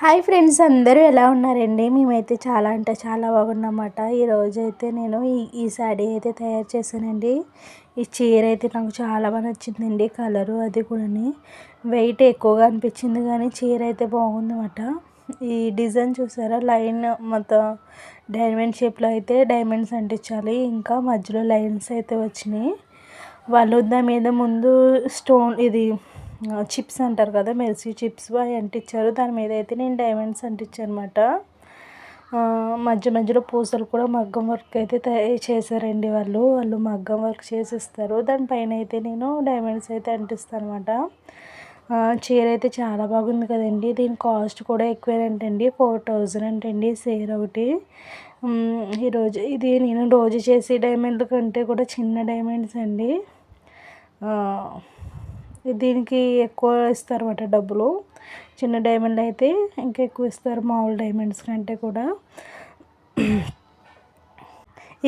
Hi friends అందరూ ఎలా ఉన్నారండి? మేమైతే చాలా అంటే చాలా బాగున్నమాట. ఈరోజు అయితే నేను ఈ ఈ శాడీ అయితే తయారు చేశానండి. ఈ చీర అయితే నాకు చాలా బాగా నచ్చిందండి కలరు అది కూడా వెయిట్ ఎక్కువగా అనిపించింది కానీ చీర అయితే బాగుందన్నమాట. ఈ డిజైన్ చూసారా? లైన్ మొత్తం డైమండ్ షేప్లో అయితే డైమండ్స్ అంటించాలి. ఇంకా మధ్యలో లైన్స్ అయితే వచ్చినాయి. వాళ్ళు దాని మీద ముందు స్టోన్ ఇది చిప్స్ అంటారు కదా మెర్సీ చిప్స్ అవి అంటించారు. దాని మీద అయితే నేను డైమండ్స్ అంటించాను అనమాట మధ్య మధ్యలో పూసలు కూడా మగ్గం వర్క్ అయితే తయారు చేశారండి వాళ్ళు. వాళ్ళు మగ్గం వర్క్ చేసిస్తారు. దానిపైన అయితే నేను డైమండ్స్ అయితే అంటిస్తాను అనమాట చీర అయితే చాలా బాగుంది కదండి. దీని కాస్ట్ కూడా ఎక్కువేనంటండి ఫోర్ థౌజండ్ అంటండి చీర ఒకటి. ఈరోజు ఇది నేను రోజు చేసే డైమండ్ కంటే కూడా చిన్న డైమండ్స్ అండి. దీనికి ఎక్కువ ఇస్తారు అన్నమాట డబ్బులు. చిన్న డైమండ్ అయితే ఇంకా ఎక్కువ ఇస్తారు మామూలు డైమండ్స్ కంటే కూడా.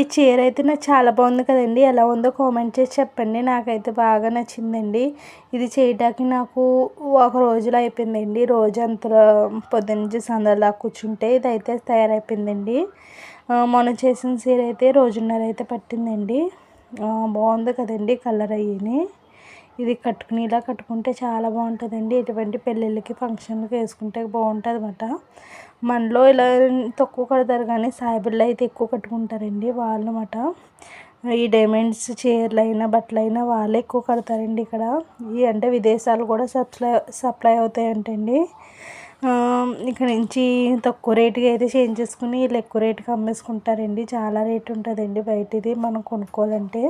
ఈ చీర అయితే నాకు చాలా బాగుంది కదండి. ఎలా ఉందో కామెంట్ చేసి చెప్పండి. నాకైతే బాగా నచ్చిందండి. ఇది చేయడానికి నాకు ఒక రోజులో అయిపోయిందండి. రోజు అంత పొద్దున్నుంచి సందర్లా కూర్చుంటే ఇది అయితే తయారైపోయిందండి మొన్న చేసిన చీర అయితే రోజున్నర అయితే పట్టిందండి. బాగుంది కదండి కలర్ అయ్యి ఇది కట్టుకుని ఇలా కట్టుకుంటే చాలా బాగుంటుందండి. ఎటువంటి పెళ్ళిళ్ళకి ఫంక్షన్లకి వేసుకుంటే బాగుంటుంది అన్నమాట మనలో ఇలా తక్కువ కడతారు కానీ సాయిబుల్లో అయితే ఎక్కువ కట్టుకుంటారండి వాళ్ళు అనమాట ఈ డైమండ్స్ చీరలు అయినా బట్టలు అయినా వాళ్ళే ఎక్కువ కడతారండి ఇక్కడ. ఈ అంటే విదేశాలు కూడా సప్లై సప్లై అవుతాయంటండి. ఇక్కడ నుంచి తక్కువ రేటుకి అయితే చేంజ్ చేసుకుని వీళ్ళు ఎక్కువ రేటుకి అమ్మేసుకుంటారండి. చాలా రేటు ఉంటుందండి బయటది మనం కొనుక్కోవాలంటే.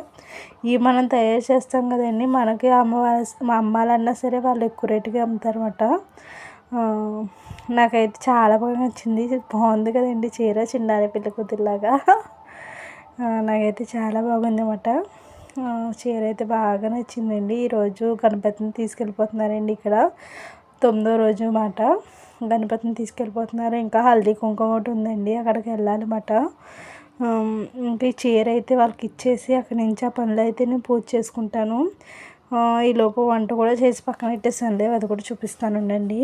ఇవి మనం తయారు చేస్తాం కదండి మనకి అమ్మవాల్సి అమ్మాలన్నా సరే వాళ్ళు ఎక్కువ రేటుకి అమ్ముతారన్నమాట. నాకైతే చాలా బాగా నచ్చింది. బాగుంది కదండి చీర చిన్నారి పిల్ల కుదిరిలాగా నాకైతే చాలా బాగుంది అన్నమాట చీర అయితే బాగా నచ్చిందండి. ఈరోజు గణపతిని తీసుకెళ్ళిపోతున్నారండి ఇక్కడ. తొమ్మిదో రోజు మాట. గణపతిని తీసుకెళ్ళిపోతున్నారు. ఇంకా హల్దీ కుంకుమ ఒకటి ఉందండి అక్కడికి వెళ్ళాలన్నమాట. ఇంకా ఈ చీర అయితే వాళ్ళకి ఇచ్చేసి అక్కడి నుంచి ఆ పనులు అయితే నేను పూజ చేసుకుంటాను. ఈలోపు వంట కూడా చేసి పక్కన పెట్టేసాను అది కూడా చూపిస్తాను ఉండండి.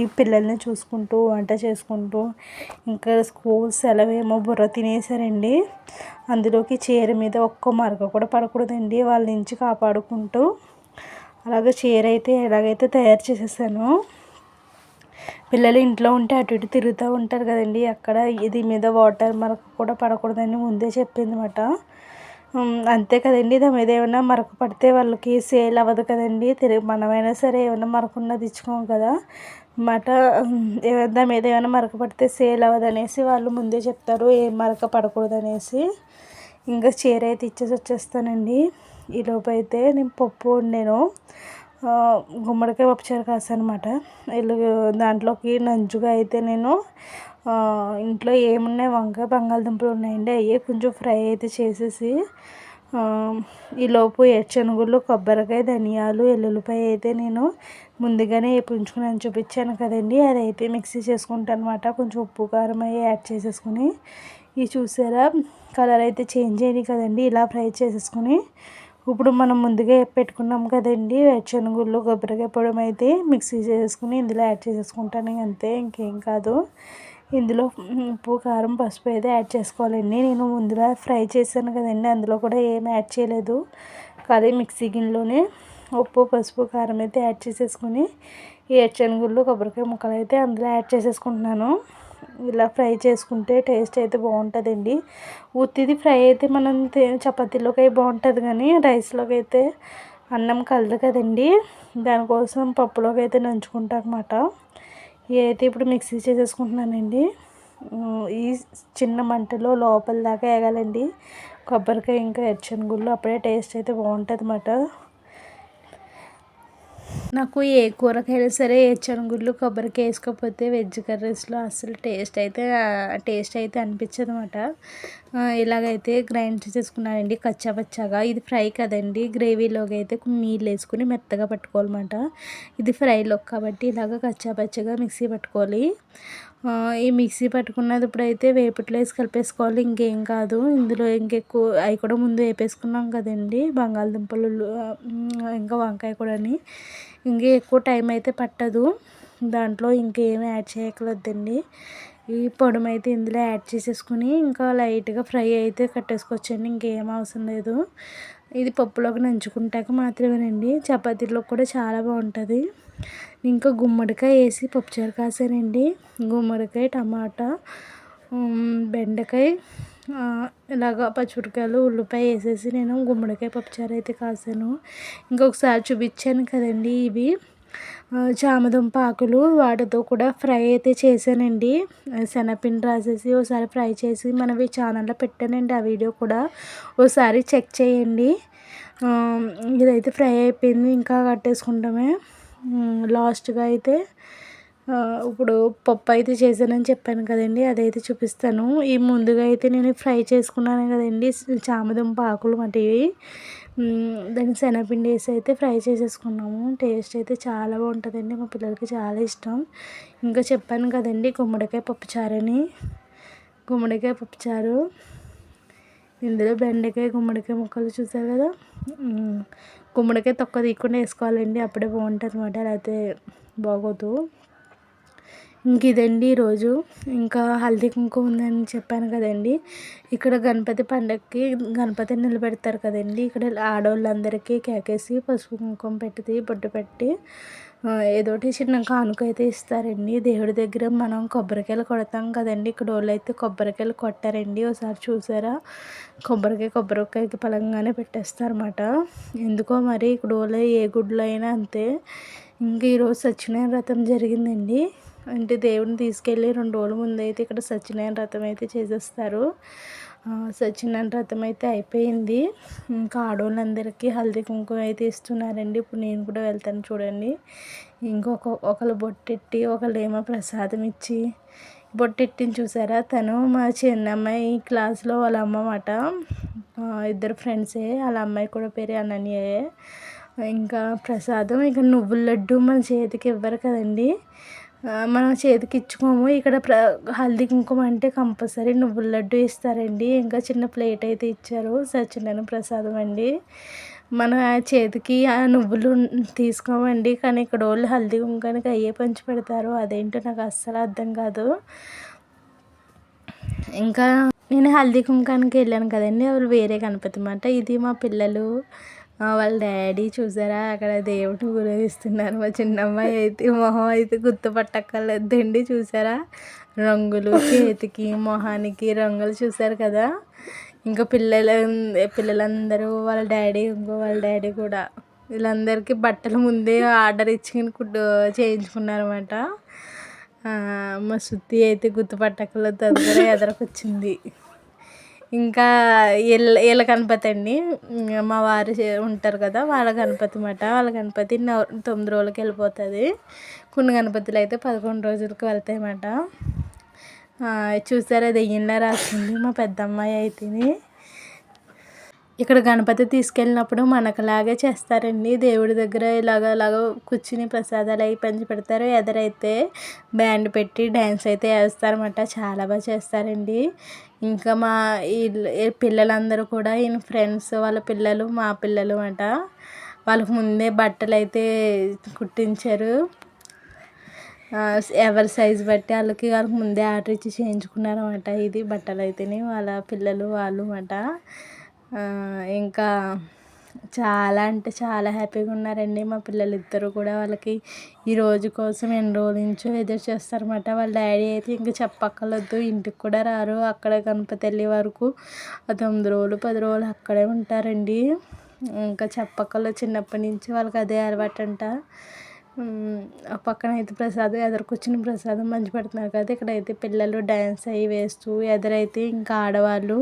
ఈ పిల్లల్ని చూసుకుంటూ వంట చేసుకుంటూ ఇంకా స్కూల్ సెలవేమో బుర్ర తినేసారండి అందులోకి చీర మీద ఒక్క మరక కూడా పడకూడదండి వాళ్ళ నుంచి కాపాడుకుంటూ. అలాగే చీర అయితే ఎలాగైతే తయారు చేసేసాను పిల్లలు ఇంట్లో ఉంటే అటు ఇటు తిరుగుతూ ఉంటారు కదండి. అక్కడ ఇది మీద వాటర్ మరక కూడా పడకూడదని ముందే చెప్పింది అనమాట అంతే కదండి. దాని మీద ఏమైనా మరక పడితే వాళ్ళకి సేల్ అవ్వదు కదండి. తిరిగి మనమైనా సరే ఏమైనా మరకున్నది తెచ్చుకోం కదా. మాట దాని మీద ఏమైనా మరక పడితే సేల్ అవ్వదు అనేసి వాళ్ళు ముందే చెప్తారు. ఏం మరక పడకూడదు అనేసి. ఇంకా చీర అయితే ఇచ్చేసి వచ్చేస్తానండి. ఈలోపు అయితే నేను పప్పు వండాను. గుమ్మడికాయ పప్పుచారు కాసనమాట. వీళ్ళు దాంట్లోకి నంచుగా అయితే నేను ఇంట్లో ఏమున్నాయి? వంకాయ బంగాళదుంపలు ఉన్నాయండి. అవి కొంచెం ఫ్రై అయితే చేసేసి ఈలోపు ఎచ్చనుగుళ్ళు కొబ్బరికాయ ధనియాలు ఎల్లుల్లిపాయ అయితే నేను ముందుగానే వేపించుకుని చూపించాను కదండి. అదైతే మిక్సీ చేసుకుంటాను అనమాట కొంచెం ఉప్పు కారం అవి యాడ్ చేసేసుకుని. ఇవి చూసారా? కలర్ అయితే చేంజ్ అయ్యింది కదండి. ఇలా ఫ్రై చేసేసుకుని ఇప్పుడు మనం ముందుగా పెట్టుకున్నాం కదండి వేరుశనగుళ్ళు కొబ్బరికాయ పొడి అయితే మిక్సీ చేసుకుని ఇందులో యాడ్ చేసేసుకుంటాను. అంతే ఇంకేం కాదు. ఇందులో ఉప్పు కారం పసుపు అయితే యాడ్ చేసుకోవాలండి. నేను ముందుగా ఫ్రై చేశాను కదండి అందులో కూడా ఏం యాడ్ చేయలేదు. కానీ మిక్సీ గిన్నెలోనే ఉప్పు పసుపు కారం అయితే యాడ్ చేసేసుకుని ఈ శనగుళ్ళు కొబ్బరికాయ ముక్కలు అయితే అందులో యాడ్ చేసేసుకుంటున్నాను. ఇలా ఫ్రై చేసుకుంటే టేస్ట్ అయితే బాగుంటుందండి. ఉత్తిది ఫ్రై అయితే మనం చపాతీలోకి అయితే బాగుంటుంది కానీ రైస్లోకి అయితే అన్నం కలదు కదండి. దానికోసం పప్పులోకి అయితే నంచుకుంటా అనమాట ఇవైతే ఇప్పుడు మిక్సీ చేసేసుకుంటున్నానండి. ఈ చిన్న మంటలో లోపల దాకా వేగాలండి. కొబ్బరికాయ ఇంకా ఎచ్చనగుళ్ళు అప్పుడే టేస్ట్ అయితే బాగుంటుంది అన్నమాట నాకు ఏ కూరకైనా సరే శనగుళ్ళు కొబ్బరికాయ వేసుకోకపోతే వెజ్ కర్రీస్లో అసలు టేస్ట్ అయితే టేస్ట్ అయితే అనిపించదు అనమాట ఇలాగైతే గ్రైండ్ చేసుకున్నానండి కచ్చా పచ్చాగా ఇది ఫ్రై కదండి గ్రేవీలోకి అయితే నీళ్ళు వేసుకుని మెత్తగా పట్టుకోవాలన్నమాట. ఇది ఫ్రైలోకి కాబట్టి ఇలాగ కచ్చా పచ్చగా మిక్సీ పట్టుకోవాలి. ఈ మిక్సీ పట్టుకున్నది ఇప్పుడైతే వేపట్లో వేసి కలిపేసుకోవాలి ఇంకేం కాదు. ఇందులో ఇంకెక్కువ అవి కూడా ముందు వేపేసుకున్నాం కదండి బంగాళదుంపలు ఇంకా వంకాయ కూడా ఇంకా ఎక్కువ టైం అయితే పట్టదు. దాంట్లో ఇంకేం యాడ్ చేయకలొద్దండి. ఈ పొడమైతే అయితే ఇందులో యాడ్ చేసేసుకుని ఇంకా లైట్గా ఫ్రై అయితే కట్టేసుకోవచ్చండి. ఇంకేం అవసరం లేదు. ఇది పప్పులోకి నంచుకుంటాక మాత్రమేనండి. చపాతీలో కూడా చాలా బాగుంటుంది. ఇంకా గుమ్మడికాయ వేసి పప్పుచారు కాసానండి. గుమ్మడికాయ టమాటా బెండకాయ ఇలాగ పచ్చిమిరపకాయలు ఉల్లిపాయ వేసేసి నేను గుమ్మడికాయ పప్పుచారు అయితే కాసాను. ఇంకొకసారి చూపించాను కదండి ఇవి. చామదుంప ఆకులు వాటితో కూడా ఫ్రై అయితే చేశానండి. శనగపిండి రాసేసి ఒకసారి ఫ్రై చేసి మనవి ఛానల్లో పెట్టానండి. ఆ వీడియో కూడా ఒకసారి చెక్ చేయండి. ఇదైతే ఫ్రై అయిపోయింది. ఇంకా కట్టేసుకుంటామే. లాస్ట్గా అయితే ఇప్పుడు పప్పు అయితే చేశానని చెప్పాను కదండి అదైతే చూపిస్తాను. ఈ ముందుగా అయితే నేను ఫ్రై చేసుకున్నాను కదండి చామదుంప ఆకులు వంటివి. దాన్ని శనగపిండి వేసి అయితే ఫ్రై చేసేసుకున్నాము. టేస్ట్ అయితే చాలా బాగుంటుందండి మా పిల్లలకి చాలా ఇష్టం. ఇంకా చెప్పాను కదండి గుమ్మడికాయ పప్పుచారని. గుమ్మడికాయ పప్పుచారు. ఇందులో బెండకాయ గుమ్మడికాయ ముక్కలు చూసారు కదా? గుమ్మడికాయ తక్కువ తీయకుండా వేసుకోవాలండి అప్పుడే బాగుంటుంది అనమాట లేకపోతే బాగోదు. ఇంక ఇదండి ఈరోజు. ఇంకా హల్దీ కుంకుమ ఉందని చెప్పాను కదండి. ఇక్కడ గణపతి పండగకి గణపతిని నిలబెడతారు కదండి. ఇక్కడ ఆడవాళ్ళందరికీ కేకేసి పసుపు కుంకుమ పెట్టి బొట్టు పెట్టి ఏదోటి చిన్న కానుక అయితే ఇస్తారండి. దేవుడి దగ్గర మనం కొబ్బరికాయలు కొడతాం కదండి. ఇక్కడ వాళ్ళు అయితే కొబ్బరికాయలు కొట్టారండి. ఒకసారి చూసారా? కొబ్బరికాయ కొబ్బరికాయకి పలంగానే పెట్టేస్తారన్నమాట. ఎందుకో మరి ఇక్కడ వాళ్ళు ఏ గుడ్లు అయినా అంతే. ఇంక ఈరోజు సత్యనారాయణ వ్రతం జరిగిందండి. అంటే దేవుడిని తీసుకెళ్ళి రెండు రోజుల ముందు అయితే ఇక్కడ సత్యనారాయణ వ్రతం అయితే చేసేస్తారు. సత్యనారాయణ వ్రతం అయితే అయిపోయింది. ఇంకా ఆడవాళ్ళందరికీ హల్దీ కుంకుమ అయితే ఇస్తున్నారండి. ఇప్పుడు నేను కూడా వెళ్తాను చూడండి. ఇంకొక ఒకళ్ళు బొట్టెట్టి ఒకళ్ళు ఏమో ప్రసాదం ఇచ్చి బొట్టెట్టిని చూసారా? తను మా చిన్నమ్మాయి క్లాస్లో వాళ్ళ అమ్మమాట ఇద్దరు ఫ్రెండ్సే వాళ్ళ అమ్మాయి కూడా పేరు అనన్యయే ఇంకా ప్రసాదం ఇంకా నువ్వుల లడ్డు మన చేతికి ఇవ్వరు కదండి. మనం చేతికి ఇచ్చుకోము ఇక్కడ ప్ర హల్దీ కుంకుమ అంటే కంపల్సరీ నువ్వుల లడ్డు ఇస్తారండి ఇంకా చిన్న ప్లేట్ అయితే ఇచ్చారు. సత్యనారాయణ ప్రసాదం అండి. మన చేతికి ఆ నువ్వులు తీసుకోమండి. కానీ ఇక్కడ వాళ్ళు హల్దీ కుంకానికి అయ్యే పంచి పెడతారు. అదేంటో నాకు అస్సలు అర్థం కాదు. ఇంకా నేను హల్దీ కుంకానికి వెళ్ళాను కదండి. వాళ్ళు వేరే గణపతి మాట. ఇది మా పిల్లలు వాళ్ళ డాడీ చూసారా? అక్కడ దేవుడిని ఊరేగిస్తున్నారు. మా చిన్నమ్మాయి అయితే మొహం అయితే గుర్తుపట్టక్కర్లేదండి. చూసారా? రంగులు చేతికి మొహానికి రంగులు చూసారు కదా? ఇంకా పిల్లలు పిల్లలందరూ వాళ్ళ డాడీ ఇంకో వాళ్ళ డాడీ కూడా. వీళ్ళందరికీ బట్టలు ముందే ఆర్డర్ ఇచ్చి చేయించుకున్నారన్నమాట. మా శుద్ధి అయితే గుర్తుపట్టకలేదు దగ్గర ఎదరకొచ్చింది. ఇంకా వీళ్ళ వీళ్ళ గణపతి అండి. మా వారు ఉంటారు కదా వాళ్ళ గణపతి అన్నమాట వాళ్ళ గణపతి తొమ్మిది రోజులకి వెళ్ళిపోతుంది. కొన్ని గణపతులు అయితే పదకొండు రోజులకి వెళ్తాయి అన్నమాట చూసారా దెయ్యంలా రాసింది మా పెద్దమ్మాయి అయితే ఇక్కడ గణపతి తీసుకెళ్ళినప్పుడు మనకులాగే చేస్తారండి. దేవుడి దగ్గర ఇలాగ ఇలాగ కూర్చుని ప్రసాదాలు అవి పంచి పెడతారు. ఎదరైతే బ్యాండ్ పెట్టి డ్యాన్స్ అయితే వేస్తారన్నమాట. చాలా బాగా చేస్తారండి. ఇంకా మా పిల్లలందరూ కూడా ఈయన ఫ్రెండ్స్ వాళ్ళ పిల్లలు మా పిల్లలు అన్నమాట వాళ్ళకి ముందే బట్టలు అయితే కుట్టించారు ఎవరి సైజు బట్టి వాళ్ళకి వాళ్ళకి ముందే ఆర్డర్ ఇచ్చి చేయించుకున్నారు అనమాట ఇది బట్టలు అయితేనే వాళ్ళ పిల్లలు వాళ్ళు అన్నమాట ఇంకా చాలా అంటే చాలా హ్యాపీగా ఉన్నారండి మా పిల్లలు ఇద్దరు కూడా. వాళ్ళకి ఈ రోజు కోసం ఎన్ని రోజుల నుంచో ఎదురు చేస్తారన్నమాట. వాళ్ళ డాడీ అయితే ఇంకా చెప్పక్కర్లేదు ఇంటికి కూడా రారు. అక్కడే గణపతి వెళ్ళే వరకు తొమ్మిది రోజులు పది రోజులు అక్కడే ఉంటారండి. ఇంకా చెప్పక్కర్లేదు చిన్నప్పటి నుంచి వాళ్ళకి అదే అలవాటు అంట పక్కన అయితే ప్రసాదం ఎదురుకొచ్చిన ప్రసాదం మంచి పెడుతున్నారు కదా. ఇక్కడైతే పిల్లలు డ్యాన్స్ అవి వేస్తూ ఎదురైతే ఇంకా ఆడవాళ్ళు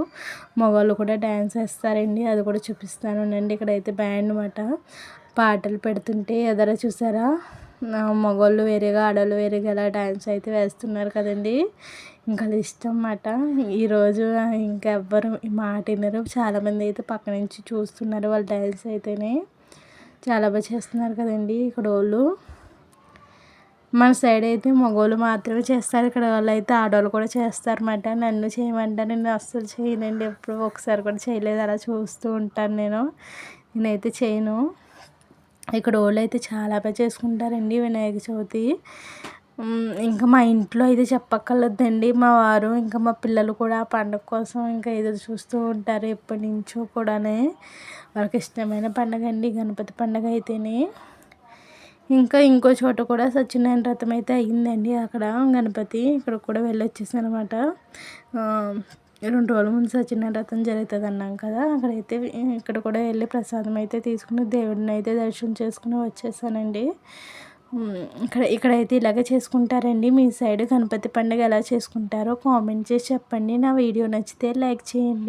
మగవాళ్ళు కూడా డ్యాన్స్ వేస్తారండి. అది కూడా చూపిస్తాను అండి ఇక్కడైతే బ్యాండ్ అనమాట పాటలు పెడుతుంటే ఎదర చూసారా? మగవాళ్ళు వేరేగా ఆడవాళ్ళు వేరేగా ఎలా డ్యాన్స్ అయితే వేస్తున్నారు కదండి. ఇంకా అది ఇష్టం అన్నమాట. ఈరోజు ఇంకా ఎవ్వరు మాట వినరు. చాలామంది అయితే పక్క నుంచి చూస్తున్నారు వాళ్ళ డ్యాన్స్ అయితేనే. చాలా బాగా చేస్తున్నారు కదండి ఇక్కడ వాళ్ళు. మన సైడ్ అయితే మగవాళ్ళు మాత్రమే చేస్తారు. ఇక్కడ వాళ్ళు అయితే ఆడవాళ్ళు కూడా చేస్తారన్నమాట. నన్ను చేయమంటే నేను అస్సలు చేయనండి. ఎప్పుడు ఒకసారి కూడా చేయలేదు. అలా చూస్తూ ఉంటాను నేను. నేనైతే చేయను. ఇక్కడ వాళ్ళు అయితే చాలా బాగా చేసుకుంటారండి వినాయక చవితి. ఇంకా మా ఇంట్లో అయితే చెప్పక్కర్లేదండి. మా వారు ఇంకా మా పిల్లలు కూడా ఆ పండుగ కోసం ఇంకా ఎదురు చూస్తూ ఉంటారు ఎప్పటి నుంచో కూడానే. వాళ్ళకి ఇష్టమైన పండుగ అండి గణపతి పండుగ అయితేనే. ఇంకా ఇంకో చోట కూడా సత్యనారాయణ వ్రతం అయితే అయ్యిందండి అక్కడ. గణపతి ఇక్కడ కూడా వెళ్ళి వచ్చేసాను అనమాట రెండు రోజుల ముందు సత్యనారాయణ వ్రతం జరుగుతుంది అన్నాం కదా అక్కడైతే ఇక్కడ కూడా వెళ్ళి ప్రసాదం అయితే తీసుకుని దేవుడిని అయితే దర్శనం చేసుకుని వచ్చేసానండి. ఇక్కడ ఇక్కడైతే ఇలాగే చేసుకుంటారండి. మీ సైడ్ గణపతి పండుగ ఎలా చేసుకుంటారో కామెంట్ చేసి చెప్పండి. నా వీడియో నచ్చితే లైక్ చేయండి.